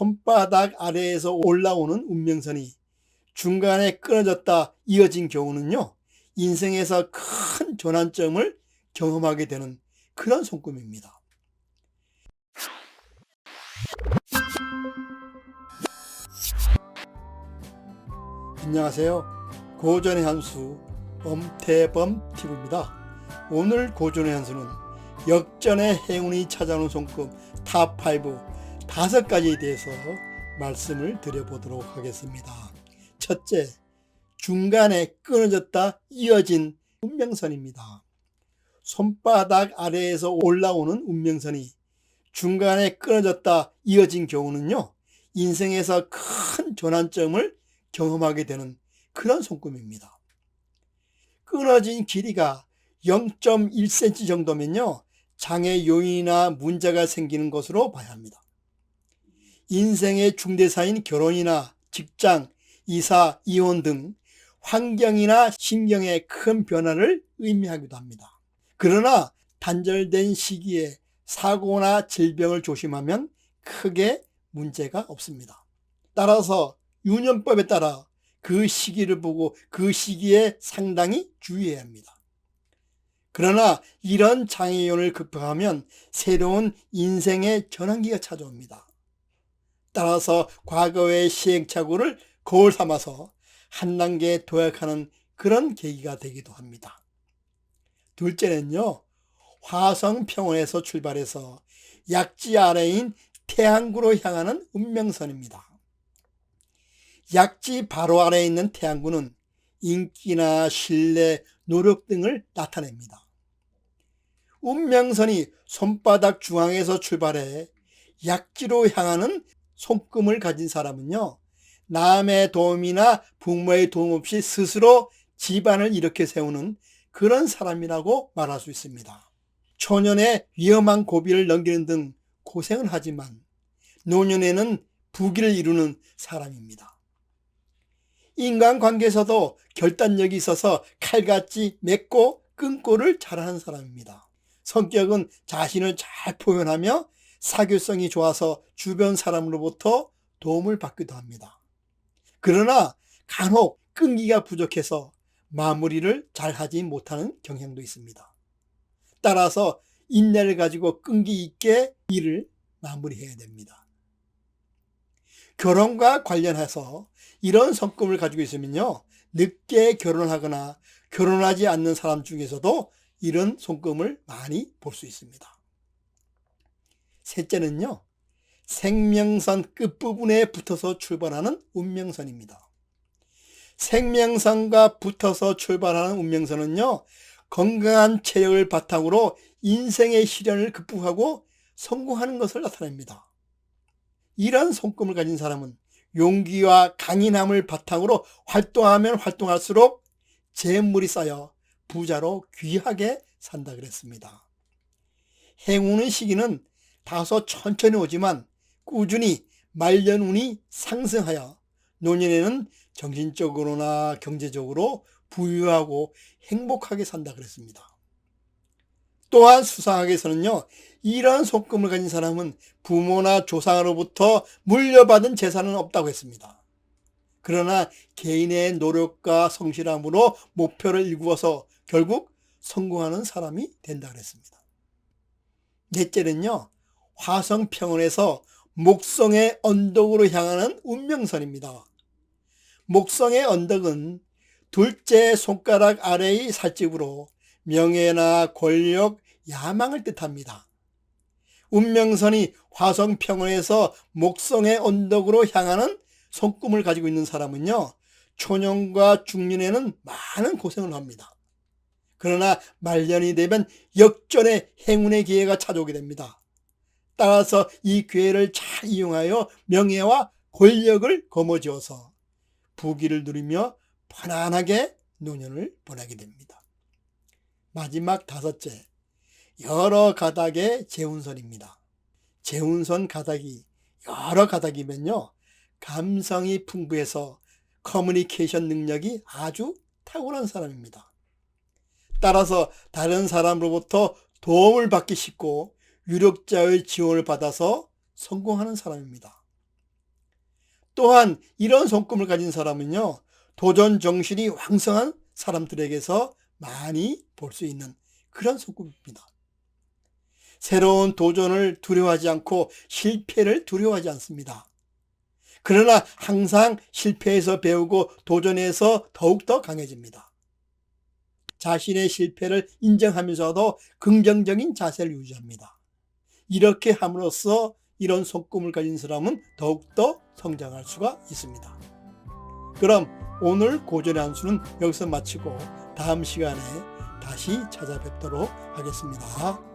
손바닥 아래에서 올라오는 운명선이 중간에 끊어졌다 이어진 경우는요, 인생에서 큰 전환점을 경험하게 되는 그런 손금입니다. 안녕하세요. 고전의 한수 엄태범 TV입니다. 오늘 고전의 한수는 역전의 행운이 찾아오는 손금 탑5 다섯 가지에 대해서 말씀을 드려보도록 하겠습니다. 첫째, 중간에 끊어졌다 이어진 운명선입니다. 손바닥 아래에서 올라오는 운명선이 중간에 끊어졌다 이어진 경우는요, 인생에서 큰 전환점을 경험하게 되는 그런 손금입니다. 끊어진 길이가 0.1cm 정도면요, 장애 요인이나 문제가 생기는 것으로 봐야 합니다. 인생의 중대사인 결혼이나 직장, 이사, 이혼 등 환경이나 신경의 큰 변화를 의미하기도 합니다. 그러나 단절된 시기에 사고나 질병을 조심하면 크게 문제가 없습니다. 따라서 유년법에 따라 그 시기를 보고 그 시기에 상당히 주의해야 합니다. 그러나 이런 장애연을 극복하면 새로운 인생의 전환기가 찾아옵니다. 따라서 과거의 시행착오를 거울 삼아서 한 단계 도약하는 그런 계기가 되기도 합니다. 둘째는요, 화성평원에서 출발해서 약지 아래인 태양구로 향하는 운명선입니다. 약지 바로 아래에 있는 태양구는 인기나 신뢰, 노력 등을 나타냅니다. 운명선이 손바닥 중앙에서 출발해 약지로 향하는 손금을 가진 사람은요, 남의 도움이나 부모의 도움 없이 스스로 집안을 일으켜 세우는 그런 사람이라고 말할 수 있습니다. 초년에 위험한 고비를 넘기는 등 고생을 하지만 노년에는 부귀를 이루는 사람입니다. 인간관계에서도 결단력이 있어서 칼같이 맺고 끊고를 잘하는 사람입니다. 성격은 자신을 잘 표현하며 사교성이 좋아서 주변 사람으로부터 도움을 받기도 합니다. 그러나 간혹 끈기가 부족해서 마무리를 잘 하지 못하는 경향도 있습니다. 따라서 인내를 가지고 끈기 있게 일을 마무리해야 됩니다. 결혼과 관련해서 이런 성금을 가지고 있으면요. 늦게 결혼하거나 결혼하지 않는 사람 중에서도 이런 손금을 많이 볼 수 있습니다. 셋째는요. 생명선 끝부분에 붙어서 출발하는 운명선입니다. 생명선과 붙어서 출발하는 운명선은요. 건강한 체력을 바탕으로 인생의 시련을 극복하고 성공하는 것을 나타냅니다. 이런 손금을 가진 사람은 용기와 강인함을 바탕으로 활동하면 활동할수록 재물이 쌓여 부자로 귀하게 산다 그랬습니다. 행운의 시기는 다소 천천히 오지만 꾸준히 말년운이 상승하여 노년에는 정신적으로나 경제적으로 부유하고 행복하게 산다 그랬습니다. 또한 수상하게서는요, 이러한 속금을 가진 사람은 부모나 조상으로부터 물려받은 재산은 없다고 했습니다. 그러나 개인의 노력과 성실함으로 목표를 일구어서 결국 성공하는 사람이 된다 그랬습니다. 넷째는요, 화성평원에서 목성의 언덕으로 향하는 운명선입니다. 목성의 언덕은 둘째 손가락 아래의 살집으로 명예나 권력, 야망을 뜻합니다. 운명선이 화성평원에서 목성의 언덕으로 향하는 손금을 가지고 있는 사람은요, 초년과 중년에는 많은 고생을 합니다. 그러나 말년이 되면 역전의 행운의 기회가 찾아오게 됩니다. 따라서 이 기회를 잘 이용하여 명예와 권력을 거머쥐어서 부귀를 누리며 편안하게 노년을 보내게 됩니다. 마지막 다섯째, 여러 가닥의 재운선입니다. 재운선 가닥이 여러 가닥이면요, 감성이 풍부해서 커뮤니케이션 능력이 아주 탁월한 사람입니다. 따라서 다른 사람으로부터 도움을 받기 쉽고 유력자의 지원을 받아서 성공하는 사람입니다. 또한 이런 손금을 가진 사람은요, 도전 정신이 왕성한 사람들에게서 많이 볼 수 있는 그런 손금입니다. 새로운 도전을 두려워하지 않고 실패를 두려워하지 않습니다. 그러나 항상 실패에서 배우고 도전해서 더욱더 강해집니다. 자신의 실패를 인정하면서도 긍정적인 자세를 유지합니다. 이렇게 함으로써 이런 속금을 가진 사람은 더욱더 성장할 수가 있습니다. 그럼 오늘 고전의 한 수는 여기서 마치고 다음 시간에 다시 찾아뵙도록 하겠습니다.